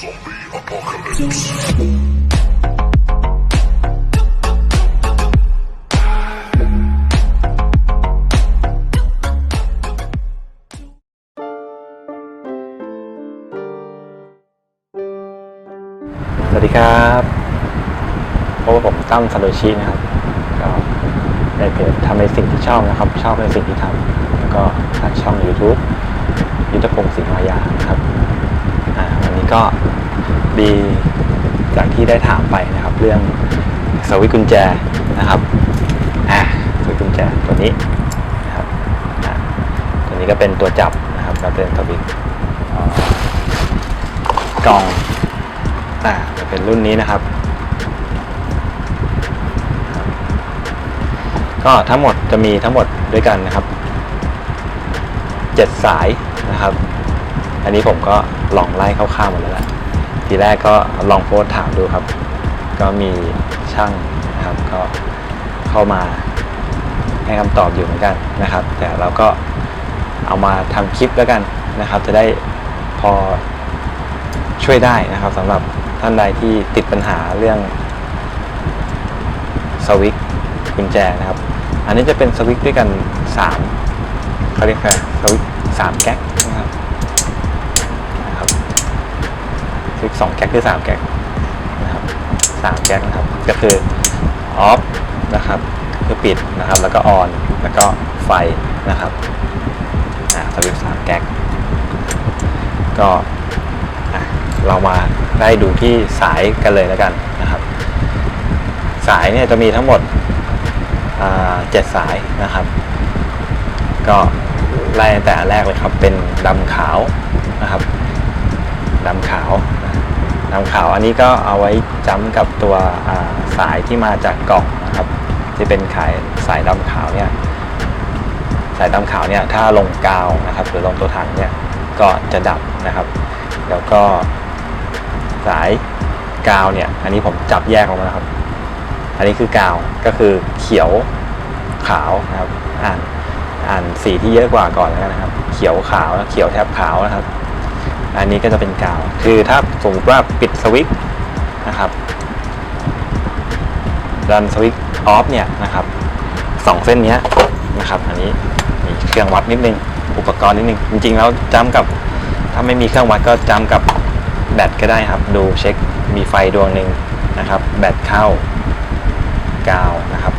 สวัสดีครับพบกับผมตั้มซาโดชินะครับ ก็ในเพจทำในสิ่งที่ชอบนะครับ ชอบในสิ่งที่ทำแล้วก็ทางช่อง YouTube ยุทธพงศ์สิงห์มายาครับ อ่า วันนี้ก็ ดีจากที่ได้ถามไปนะครับ เรื่องสวิตช์กุญแจนะครับอ่าสวิตช์กุญแจตัวนี้นะครับอ่าตัวนี้ก็เป็นตัวจับนะครับก็เป็นสวิตช์กล่องอ่าจะเป็นรุ่นนี้นะครับ ก็ทั้งหมดจะมีทั้งหมดด้วยกันนะครับเจ็ดสายนะครับ อันนี้ผมก็ลองไล่คร่าวๆหมดแล้วแหละ ทีแรกก็ลองโพสถามดูครับ ก็มีช่างนะครับก็เข้ามาให้คำตอบอยู่เหมือนกันนะครับ แต่เราก็เอามาทำคลิปแล้วกันนะครับ จะได้พอช่วยได้นะครับสำหรับท่านใดที่ติดปัญหาเรื่องสวิตกุญแจนะครับ อันนี้จะเป็นสวิตด้วยกัน 3เขาเรียกว่าสวิตสามแก๊กนะครับนะครับ สวิตช์สองแก๊กคือสามแก๊กนะครับสามแก๊กนะครับ ก็คือออฟนะครับคือปิดนะครับ แล้วก็ออนแล้วก็ไฟนะครับอ่าสวิตช์สามแก๊กก็อะเรามาได้ดูที่สายกันเลยแล้วกันนะครับ สายเนี่ยจะมีทั้งหมดอ่าเจ็ดสายนะครับ ก็ไล่แต่แรกเลยครับเป็นดำขาวนะครับ ดำขาวดำขาวอันนี้ก็เอาไว้จ้ำกับตัวาสายที่มาจากกล่องนะครับ ที่เป็นขายสายดำขาวเนี่ยสายดำขาวเนี่ยถ้าลงกาวนะครับ หรือลงตัวถังเนี่ยก็จะดับนะครับ แล้วก็สายกาวเนี่ย อันนี้ผมจับแยกออกมานะครับ อันนี้คือกาวก็คือเขียวขาวนะครับ อ่านอ่านสีที่เยอะกว่าก่อนแล้วกันนะครับ เขียวขาวเขียวแทบขาวนะครับ อันนี้ก็จะเป็นกาว คือถ้าสมมติว่าปิดสวิตช์นะครับดันสวิตช์ออฟเนี่ยนะครับสองเส้นนี้นะครับอันนี้มีเครื่องวัดนิดนึง อุปกรณ์นิดนึง จริงๆ แล้วจำกับถ้าไม่มีเครื่องวัดก็จำกับแบตก็ได้ครับ ดูเช็คมีไฟดวงหนึ่งนะครับ แบตเข้ากาวนะครับ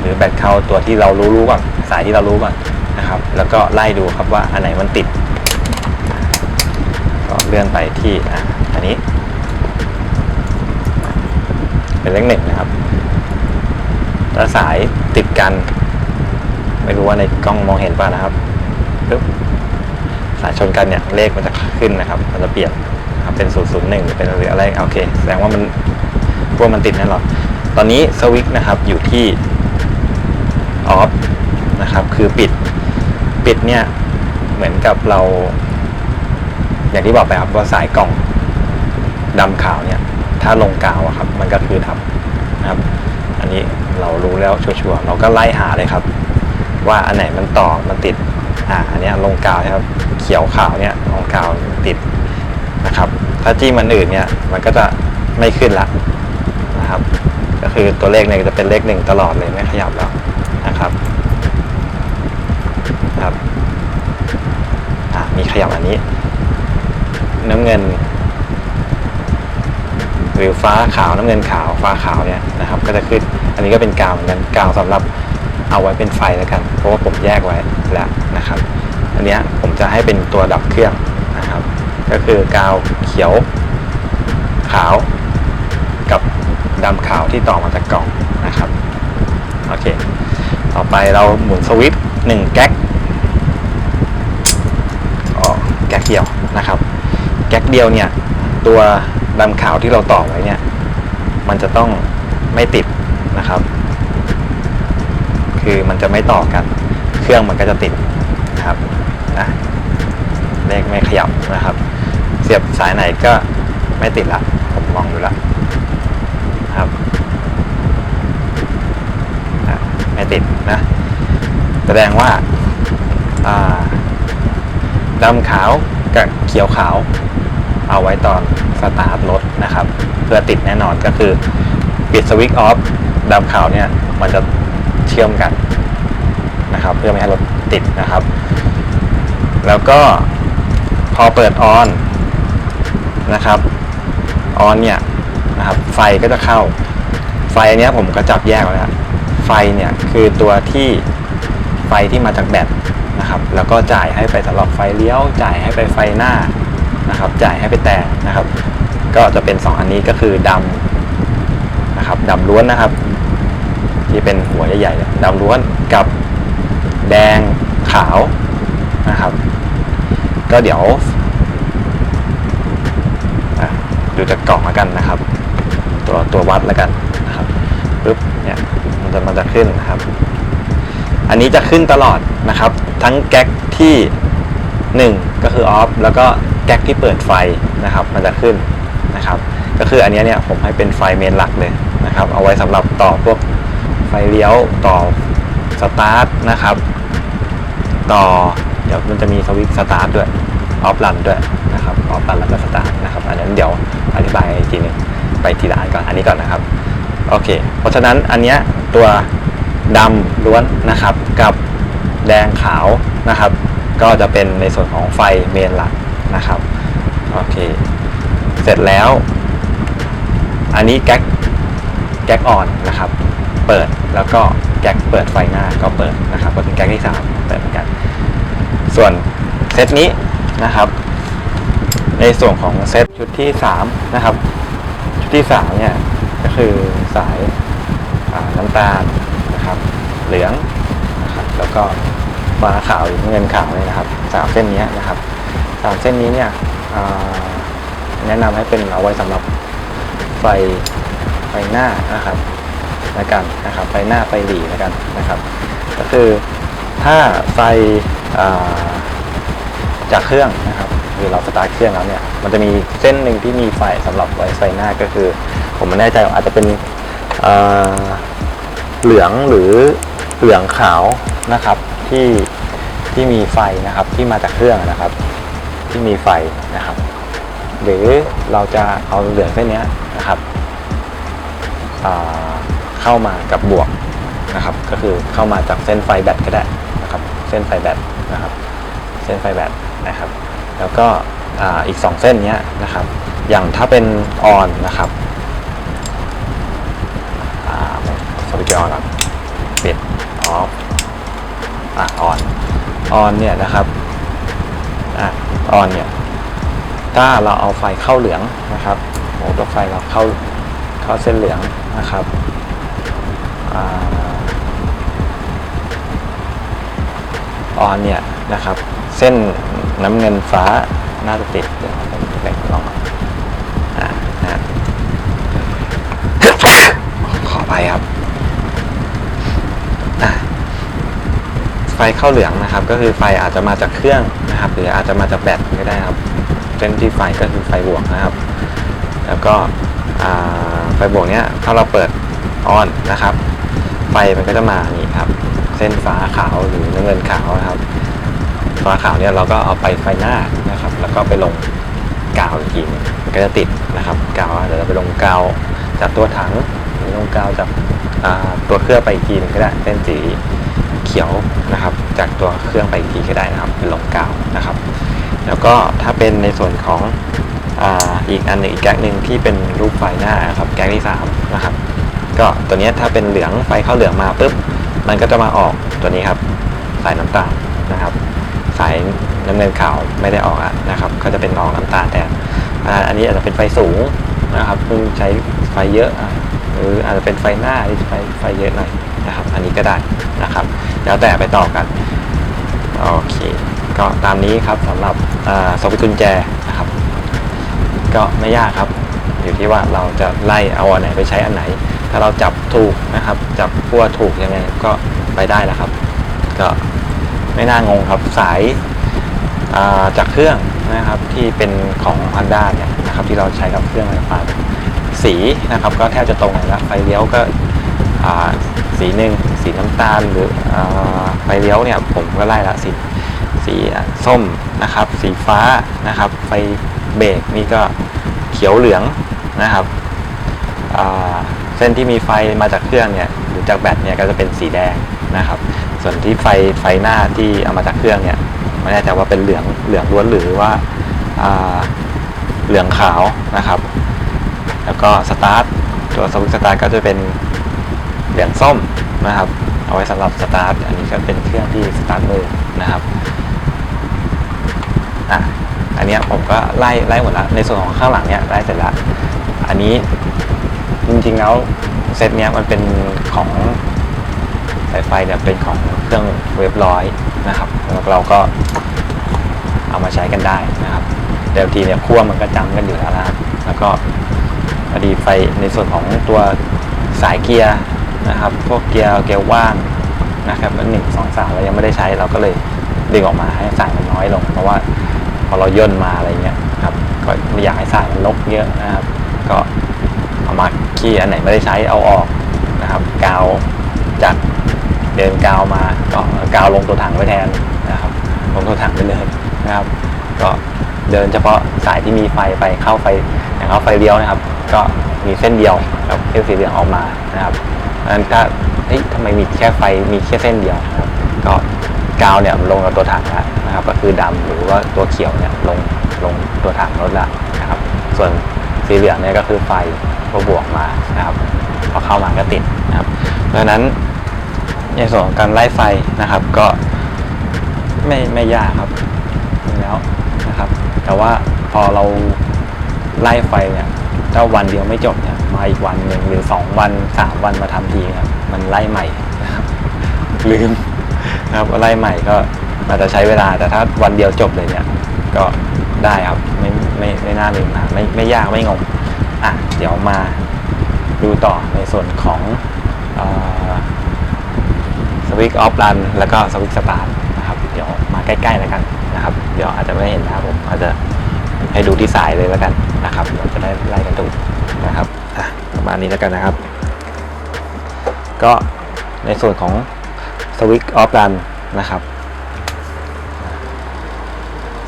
หรือแบตเข้าตัวที่เรารู้รู้ก่อนสายที่เรารู้ก่อนนะครับ แล้วก็ไล่ดูครับว่าอันไหนมันติด ลื่อนไปที่อันนี้ เป็นเลขหนึ่งนะครับถ้าสายติดกัน ไม่รู้ว่าในกล้องมองเห็นป่ะนะครับปึ๊บสายชนกันเนี่ยเลขมันจะขึ้นนะครับ มันจะเปลี่ยนนะครับเป็น 001 เป็นหรืออะไรโอเค แสดงว่ามันพวกมันติดแน่นอนตอนนี้สวิตช์นะครับอยู่ที่ออฟนะครับ คือปิด ปิดเนี่ย เหมือนกับเรา อย่างที่บอกไปครับว่าสายกล่องดำขาวเนี่ย ถ้าลงกาวอะครับ มันก็คือทับนะครับ อันนี้เรารู้แล้วชัวร์ๆเราก็ไล่หาเลยครับ ว่าอันไหนมันต่อมันติดอ่าอันนี้ลงกาวนะครับ เขียวขาวเนี่ยลงกาวติดนะครับ ถ้าจิ้มมันอื่นเนี่ยมันก็จะไม่ขึ้นละนะครับ ก็คือตัวเลขเนี่ยจะเป็นเลขหนึ่งตลอดเลยไม่ขยับแล้วนะครับครับมีขยับอันนี้ น้ำเงิน หรือฟ้าขาวน้ำเงินขาวฟ้าขาวเนี่ยนะครับ ก็จะขึ้น อันนี้ก็เป็นกาวเหมือนกันกาวสำหรับเอาไว้เป็นไฟแล้วกัน เพราะว่าผมแยกไว้แล้วนะครับ อันนี้ผมจะให้เป็นตัวดับเครื่องนะครับ ก็คือกาวเขียว ขาว กับดำขาวที่ต่อมาจากกล่องนะครับโอเค ต่อไปเราหมุนสวิตช์หนึ่งแก๊กอ๋อแก๊กเดียวนะครับ แก๊กเดียวเนี่ย ตัวดำขาวที่เราต่อไว้เนี่ย มันจะต้องไม่ติดนะครับ คือมันจะไม่ต่อกัน เครื่องมันก็จะติดนะครับนะเลขไม่ขยับนะครับ เสียบสายไหนก็ไม่ติดละ ผมมองดูแล้วนะครับไม่ติดนะแสดงว่าดำขาว กับเขียวขาว เอาไว้ตอนสตาร์ทรถนะครับ เพื่อติดแน่นอนก็คือปิดสวิตช์ออฟดับขาวเนี่ยมันจะเชื่อมกันนะครับ เพื่อไม่ให้รถติดนะครับ แล้วก็พอเปิดออนนะครับออนเนี่ยนะครับ ไฟก็จะเข้า ไฟอันนี้ผมก็จับแยกแล้วไฟเนี่ยคือตัวที่ไฟที่มาจากแบต นะครับ แล้วก็จ่ายให้ไปสำหรับไฟเลี้ยว จ่ายให้ไปไฟหน้านะครับ จ่ายให้ไปแต่นะครับ ก็จะเป็น 2 อันนี้ก็คือดำนะครับดำล้วนนะครับ ที่เป็นหัวใหญ่ๆเลยดำล้วนกับแดงขาวนะครับ ก็เดี๋ยวดูจากกล่องแล้วกันนะครับ ตัวตัววัดแล้วกันนะครับปึ๊บเนี่ยมันจะมันจะขึ้นนะครับ อันนี้จะขึ้นตลอดนะครับ ทั้งแก๊กที่ 1 ก็คือออฟแล้วก็แก๊กที่เปิดไฟนะครับ มันจะขึ้นนะครับ ก็คืออันนี้เนี่ยผมให้เป็นไฟเมนหลักเลยนะครับ เอาไว้สำหรับต่อพวกไฟเลี้ยวต่อสตาร์ทนะครับ ต่อเดี๋ยวมันจะมีสวิตช์สตาร์ทด้วยออฟรันด้วยนะครับออฟรันแล้วก็สตาร์ทนะครับ อันนั้นเดี๋ยวอธิบายอีกทีหนึงไปทีละอันก่อนอันนี้ก่อนนะครับ โอเค เพราะฉะนั้นอันเนี้ยตัว ดำล้วนนะครับกับแดงขาวนะครับ ก็จะเป็นในส่วนของไฟเมนหลักนะครับโอเคเสร็จแล้ว อันนี้แก๊กแก๊กออนนะครับ เปิดแล้วก็แก๊กเปิดไฟหน้าก็เปิดนะครับ ก็เป็นแก๊กที่สามเปิดเหมือนกัน ส่วนเซตนี้นะครับ ในส่วนของเซตชุดที่สามนะครับ ชุดที่สามเนี่ยก็คือสายน้ำตาล เหลืองนะครับแล้วก็ฟ้าขาวหรือเงินขาวเนี่ยนะครับสามเส้นนี้นะครับสามเส้นนี้เนี่ยแนะนำให้เป็นเอาไว้สำหรับไฟไฟหน้านะครับแล้วกันนะครับไฟหน้าไฟหลีแล้วกันนะครับ ก็คือถ้าไฟอ่จากเครื่องนะครับหรือเราสตาร์ทเครื่องแล้วเนี่ยมันจะมีเส้นหนึ่งที่มีไฟสำหรับไว้ไฟหน้าก็คือ ผมไม่แน่ใจว่าอาจจะเป็นเอ่อเหลืองหรือ เหลืองขาวนะครับที่ที่มีไฟนะครับที่มาจากเครื่องนะครับ ที่มีไฟนะครับ หรือเราจะเอาเหลืองเส้นนี้นะครับเข้ามากับบวกนะครับ ก็คือเข้ามาจากเส้นไฟแบตก็ได้นะครับ เส้นไฟแบตนะครับ เส้นไฟแบตนะครับ แล้วก็อ,อีก 2 เส้นนี้นะครับ อย่างถ้าเป็นออนนะครับสวิตช์ออนก่อนปิดออฟ อะออนออนเนี่ยนะครับอะออนเนี่ยถ้าเราเอาไฟเข้าเหลืองนะครับโอ้ตัวไฟเราเข้าเข้าเส้นเหลืองนะครับออนเนี่ยนะครับเส้นน้ำเงินฟ้าน่าจะติดเดี๋ยวผมเล็กลองอ่านะขอไปครับอะไฟ เข้าเหลืองนะครับ ก็คือไฟอาจจะมาจากเครื่องนะครับ หรืออาจจะมาจากแบตก็ได้ครับเส้นที่ไฟก็คือไฟบวกนะครับ แล้วก็ไฟบวกเนี้ยถ้าเราเปิดออนนะครับ ไฟมันก็จะมานี่ครับ เส้นฟ้าขาวหรือน้ำเงินขาวนะครับฟ้าขาวเนี่ยเราก็เอาไปไฟหน้านะครับ แล้วก็ไปลงกาวอีกทีนึงมันก็จะติดนะครับกาวเดี๋ยวเราไปลงกาวจากตัวถังลงกาวจากตัวเครื่องไปอีกทีนึงก็ได้เส้นสี ขียวนะครับ จากตัวเครื่องไปอีกทีก็ได้นะครับ เป็นลงกาวนะครับ แล้วก็ถ้าเป็นในส่วนของอ,อีกอันหนึ่งอีกแก๊กหนึ่งที่เป็นรูปไฟหน้าครับแก๊กที่สามนะครับก็ตัวนี้ถ้าเป็นเหลืองไฟเข้าเหลืองมาปุ๊บมันก็จะมาออกตัวนี้ครับ สายน้ำตาลนะครับ สายน้ำเงินขาวไม่ได้ออกอะนะครับ ก็จะเป็นออกน้ำตาลแทนอ่าอันนี้อาจจะเป็นไฟสูงนะครับใช้ไฟเยอะอะหรืออาจจะเป็นไฟหน้าที่ไฟไฟเยอะหน่อยนะครับ อันนี้ก็ได้นะครับ แล้วแต่ไปต่อกันโอเคก็ตามนี้ครับสำหรับอ่าสวิตช์กุญแจนะครับ ก็ไม่ยากครับ อยู่ที่ว่าเราจะไล่เอาอันไหนไปใช้อันไหน ถ้าเราจับถูกนะครับ จับขั้วถูกยังไงก็ไปได้แล้วครับ ก็ไม่น่างงครับสายาจากเครื่องนะครับที่เป็นของ Honda เนี่ยนะครับที่เราใช้กับเครื่องไฟฟ้าสีนะครับ ก็แทบจะตรงกันแล้วไฟเลี้ยวก็สีหนึ่ง สีน้ำตาลหรืออไฟเลี้ยวเนี่ยผมก็ไล่ละสีสีส้มนะครับ สีฟ้านะครับ ไฟเบรกนี่ก็เขียวเหลืองนะครับเส้นที่มีไฟมาจากเครื่องเนี่ยหรือจากแบตเนี่ยก็จะเป็นสีแดงนะครับ ส่วนที่ไฟไฟหน้าที่เอามาจากเครื่องเนี่ยไม่แน่ใจว่าเป็นเหลืองเหลืองล้วนหรือว่าอ่าเหลืองขาวนะครับ แล้วก็สตาร์ทตัวสวิตช์สตาร์ทก็จะเป็น เหลืองส้มนะครับ เอาไว้สำหรับสตาร์ท อันนี้ก็เป็นเครื่องที่สตาร์ทมือนะครับอะอันนี้ผมก็ไล่ไล่หมดล้วในส่วนของข้างหลังเนี้ยไล่เสร็จล้วอันนี้จริงๆแล้วเซตเนี้ยมันเป็นของสายไฟเนี่ยเป็นของเครื่องเว็บร้อยนะครับแล้วเราก็เอามาใช้กันได้นะครับเดิมทีเนี่ยขั้วมันก็จำกันอยู่แล้วนะครับแล้วก็พอดีไฟในส่วนของตัวสายเกียร์ นะครับ พวกเกียร์เกียร์ว่างนะครับนหนึ่งสองสามเรายังไม่ได้ใช้เราก็เลยดึงออกมาให้สายมันน้อยลง เพราะว่าพอเราย่นมาอะไรเงี้ยครับก็ไม่อยากให้สายมันลกเยอะนะครับ ก็เอามาขี้อันไหนไม่ได้ใช้เอาออกนะครับ กาวจากเดินกาวมาก็กาวลงตัวถังไว้แทนนะครับลงตัวถังไปเลยนะครับ ก็เดินเฉพาะสายที่มีไฟไปเข้าไฟอย่างเข้าไฟเลี้ยวนะครับ ก็มีเส้นเดียวกับเส้นสีเหลืองออกมานะครับ นั้นถ้าเฮ้ยทำไมมีแค่ไฟมีแค่เส้นเดียวครับก็กาวเนี่ยลงกับตัวถังแล้วนะครับ ก็คือดำหรือว่าตัวเขียวเนี่ยลงลงตัวถังรถละนะครับ ส่วนสีเหลืองเนี่ยก็คือไฟก็บวกมานะครับพอเข้ามาก็ติดนะครับดังนั้นในส่วนของการไล่ไฟนะครับก็ไม่ไม่ยากครับจริงแล้วนะครับ แต่ว่าพอเราไล่ไฟเนี่ย ถ้าวันเดียวไม่จบเนี่ยมาอีกวันหนึ่งหรือสองวันสามวันมาทำทีครับมันไล่ใหม่นะครับลืมนะครับไล่ใหม่ก็อาจจะใช้เวลาแต่ถ้าวันเดียวจบเลยเนี่ย ก็ได้ครับไม่ไม่ไม่น่ามีปัญหาไม่ไม่ยากไม่งงอะเดี๋ยวมาดูต่อในส่วนของสวิตช์ออฟรันแล้วก็สวิตช์สตาร์ทนะครับ เดี๋ยวมาใกล้ๆแล้วกันนะครับ เดี๋ยวอาจจะไม่เห็นนะครับผมอาจจะ ให้ดูที่สายเลยแล้วกันนะครับเราจะได้ไล่กันถูนะครับประมาณนี้แล้วกันนะครับ ก็ในส่วนของสวิตช์ออฟรันนะครับ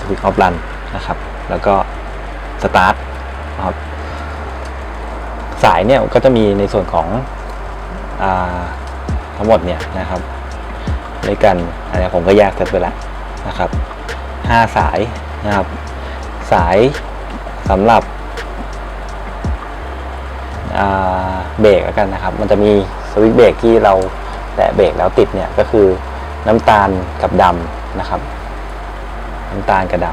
สวิตช์ออฟรันนะครับ แล้วก็สตาร์ทนะครับสายเนี่ยก็จะมีในส่วนของอทั้งหมดเนี่ยนะครับด้วยกันอันนี้ผมก็แยกเซตไปแล้วนะครับห้าสายนะครับ สายสำหรับเบรกแล้วกันนะครับ มันจะมีสวิตช์เบรกที่เราแตะเบรกแล้วติดเนี่ยก็คือน้ำตาลกับดำนะครับ น้ำตาลกับด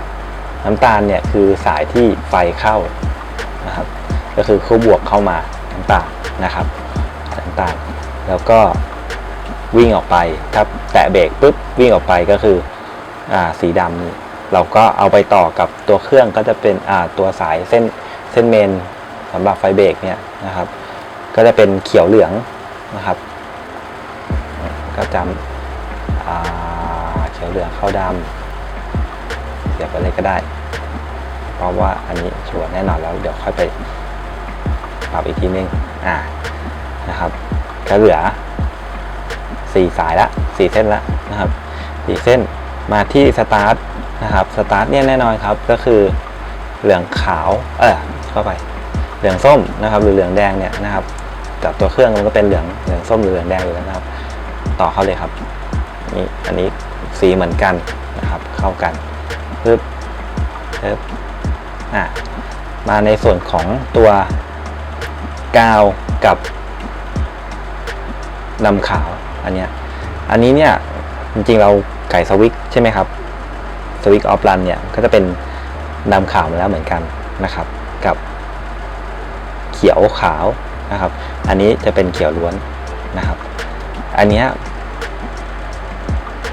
ำน้ำตาลเนี่ยคือสายที่ไฟเข้านะครับ ก็คือคู่บวกเข้ามาน้ำตาลนะครับน้ำตาลแล้วก็วิ่งออกไปถ้าแตะเบรกปุ๊บวิ่งออกไปก็คืออสีดำนี่ เราก็เอาไปต่อกับตัวเครื่องก็จะเป็นอ่าตัวสายเส้นเส้นเมนสำหรับไฟเบรกเนี่ยนะครับ ก็จะเป็นเขียวเหลืองนะครับก็จำอ่าเขียวเหลืองเข้าดำเดี๋ยวไปเลยก็ได้ เพราะว่าอันนี้ชัวร์แน่นอนแล้วเดี๋ยวค่อยไปปรับอีกทีนึงอ่านะครับก็เหลือสี่สายละสี่เส้นละนะครับสี่เส้นมาที่สตาร์ท นะครับสตาร์ทเนี่ยแน่นอนครับก็คือเหลืองขาวเออเข้าไปเหลืองส้มนะครับ หรือเหลืองแดงเนี่ยนะครับจากตัวเครื่องมันก็เป็นเหลืองเหลืองส้มหรือเหลืองแดงอยู่แล้วนะครับ ต่อเข้าเลยครับนี่อันนี้สีเหมือนกันนะครับ เข้ากันปึ๊บปึ๊บอะมาในส่วนของตัวกาวกับดำขาวอันเนี้ยอันนี้เนี่ยจริงๆเราไก่สวิกใช่ไหมครับ สวิกออฟรันเนี่ยก็จะเป็นดำขาวมาแล้วเหมือนกันนะครับ กับเขียวขาวนะครับ อันนี้จะเป็นเขียวล้วนนะครับ อันนี้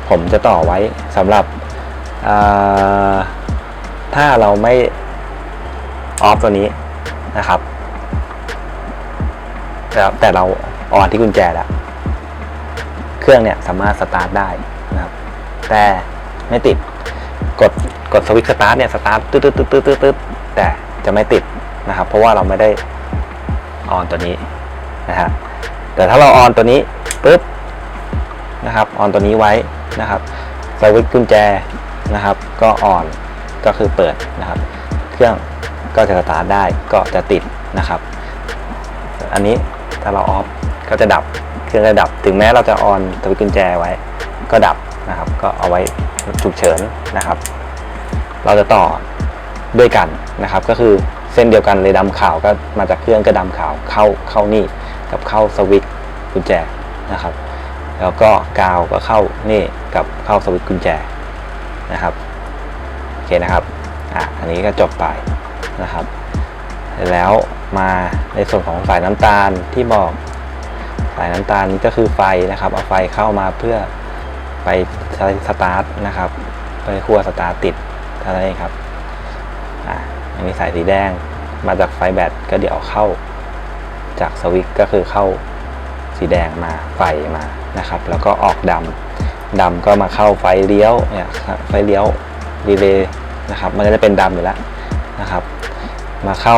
ผมจะต่อไว้สำหรับถ้าเราไม่ออฟตัวนี้นะครับแต่แต่เราออนที่กุญแจแล้วเครื่องเนี่ยสามารถสตาร์ทได้นะครับ แต่ไม่ติด กดกดสวิตช์สตาร์ทเนี่ยสตาร์ทตึ๊ดตึ๊ดตึ๊ดตึ๊ดตึ๊ดแต่จะไม่ติดนะครับ เพราะว่าเราไม่ได้ออนตัวนี้นะฮะแต่ถ้าเราออนตัวนี้ปุ๊บนะครับออนตัวนี้ไว้นะครับสสวิตช์กุญแจนะครับ ก็ออนก็คือเปิดนะครับ เครื่องก็จะสตาร์ทได้ก็จะติดนะครับ อันนี้ถ้าเราออฟก็จะดับ เครื่องจะดับ ถึงแม้เราจะออนสวิตช์กุญแจไว้ ก็ดับ นะครับ ก็เอาไว้ฉุกเฉินนะครับ เราจะต่อด้วยกันนะครับ ก็คือเส้นเดียวกันเลยดำขาวก็มาจากเครื่องก็ดำขาวเข้าเข้านี่กับเข้าสวิตกุญแจนะครับ แล้วก็กาวก็เข้านี่กับเข้าสวิตกุญแจนะครับโอเคนะครับอะอันนี้ก็จบไปนะครับแล้วมาในส่วนของสายน้ำตาลที่บอกสายน้ำตาลนี้ก็คือไฟนะครับ เอาไฟเข้ามาเพื่อ ไปใช้สตาร์ทนะครับ ไปคั่วสตาร์ทติดเท่านั้นเองครับอะอันนี้สายสีแดงมาจากไฟแบตก็เดี๋ยวเข้า จากสวิตช์ก็คือเข้าสีแดงมาไฟมานะครับ แล้วก็ออกดำดำก็มาเข้าไฟเลี้ยวเนี่ยไฟเลี้ยวรีเลย์นะครับ มันก็จะเป็นดำอยู่แล้วนะครับ มาเข้า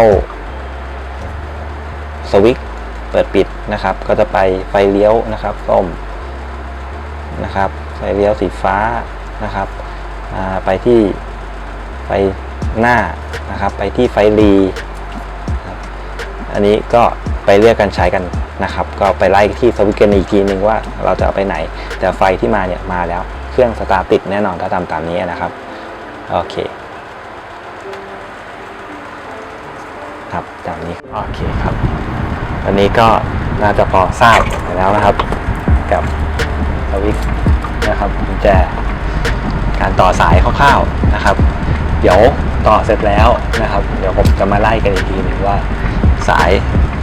สวิตช์เปิดปิดนะครับ ก็จะไปไฟเลี้ยวนะครับส้มนะครับ เลี้ยวสีฟ้านะครับไปที่ไฟหน้านะครับ ไปที่ไฟรีอันนี้ก็ไปเรียกกันใช้กันนะครับ ก็ไปไล่ที่สวิตช์กันอีกทีนึงว่าเราจะเอาไปไหน แต่ไฟที่มาเนี่ยมาแล้ว เครื่องสตาร์ติดแน่นอนถ้าทำตามนี้นะครับ โอเค ครับตามนี้โอเคครับวันนี้ก็น่าจะพอทราบไปแล้วนะครับ กับสวิตช์ นะครับกุญแจการต่อสายคร่าวๆนะครับ เดี๋ยวต่อเสร็จแล้วนะครับ เดี๋ยวผมจะมาไล่กันอีกทีหนึงว่าสาย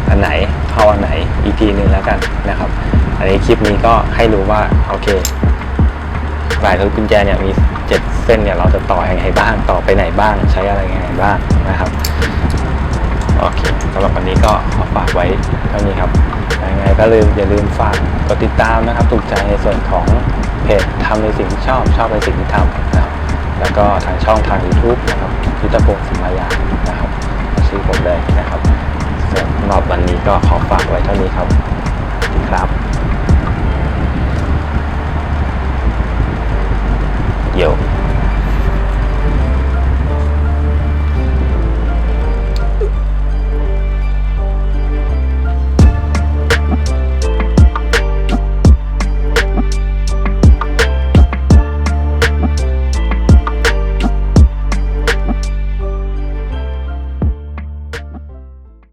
อันไหนเข้าอันไหนอีกทีหนึ่งแล้วกันนะครับ อันนี้คลิปนี้ก็ให้รู้ว่าโอเคสายรถกุญแจเนี่ยมีเจ็ดเส้นเนี่ยเราจะต่อยังไงบ้างต่อไปไหนบ้างใช้อะไรยังไงบ้างนะครับโอเคสำหรับวันนี้ก็ฝากไว้เท่านี้ครับ ยังไงก็ลืมอย่าลืมฝากกดติดตามนะครับ ถูกใจในส่วนของเพจทำในสิ่งที่ชอบชอบในสิ่งที่ทำนะครับ แล้วก็ทางช่องทาง YouTube นะครับยุทธพงศ์สิมายานะครับชื่อผมเลยนะครับสำหรับวันนี้ก็ขอฝากไว้เท่านี้ครับครับเยี่ยม